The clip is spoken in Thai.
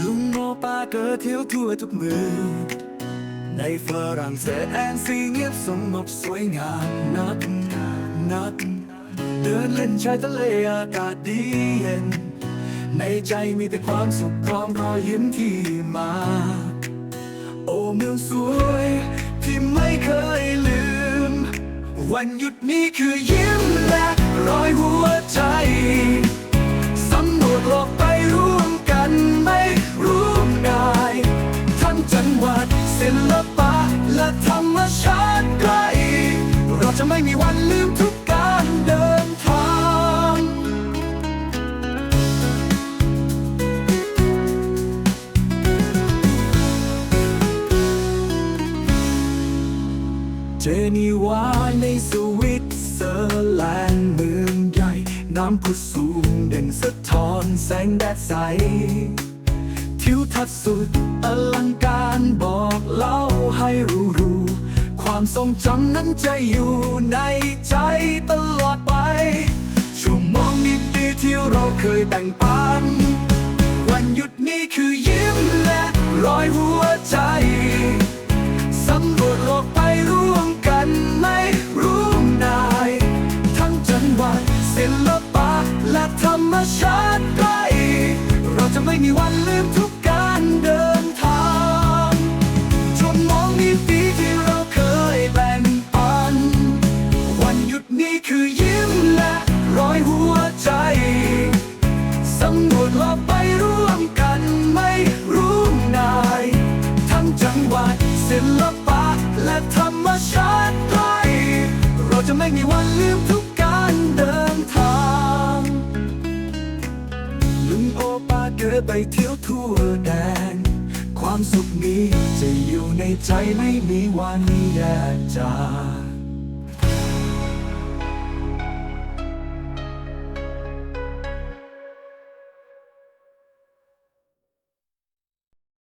ลุงโนปาเกิดเที่ยวทั่วทุกเมืองในฝรั่งเศสแอนซีเงียบสงบสวยงามนักนัก เดินเล่นชายทะเลอากาศดีเย็น ในใจมีแต่ความสุขพร้อมรอยยิ้มที่มา โอ้เมืองสวยที่ไม่เคยลืม วันหยุดนี้คือยิ้มและรอยหัว และธรรมชาติไกลเราจะไม่มีวันลืมทุกการเดินทาง เจนีวาในสวิตเซอร์แลนด์เมืองใหญ่ น้ำพุสูงเด่นสะท้อนแสงแดดใส ทิวทัศน์สุดอลังการบอกเล่าให้รู้รู้ความทรงจำนั้นจะอยู่ในใจตลอดไปชั่วโมงดีๆที่เราเคยแบ่งปัน วันหยุดนี้คือยิ้มและรอยหัวใจสำรวจโลกไปร่วมกันไม่รู้นาย ทั้งจังหวัดศิลปะและธรรมชาติไกลเราจะไม่มีวันลืมทุ นหยุดนี้คือยิ้มและรอยหัวใจ สำรวจโลกไปร่วมกันไม่รู้นาย ทั้งจังหวัดศิลปะและธรรมชาติไกลเราจะไม่มีวันลืมทุกการเดินทางลุงโอปาเกิดไปเที่ยวทั่วแดน ความสุขนี้จะอยู่ในใจไม่มีวันแยกจาก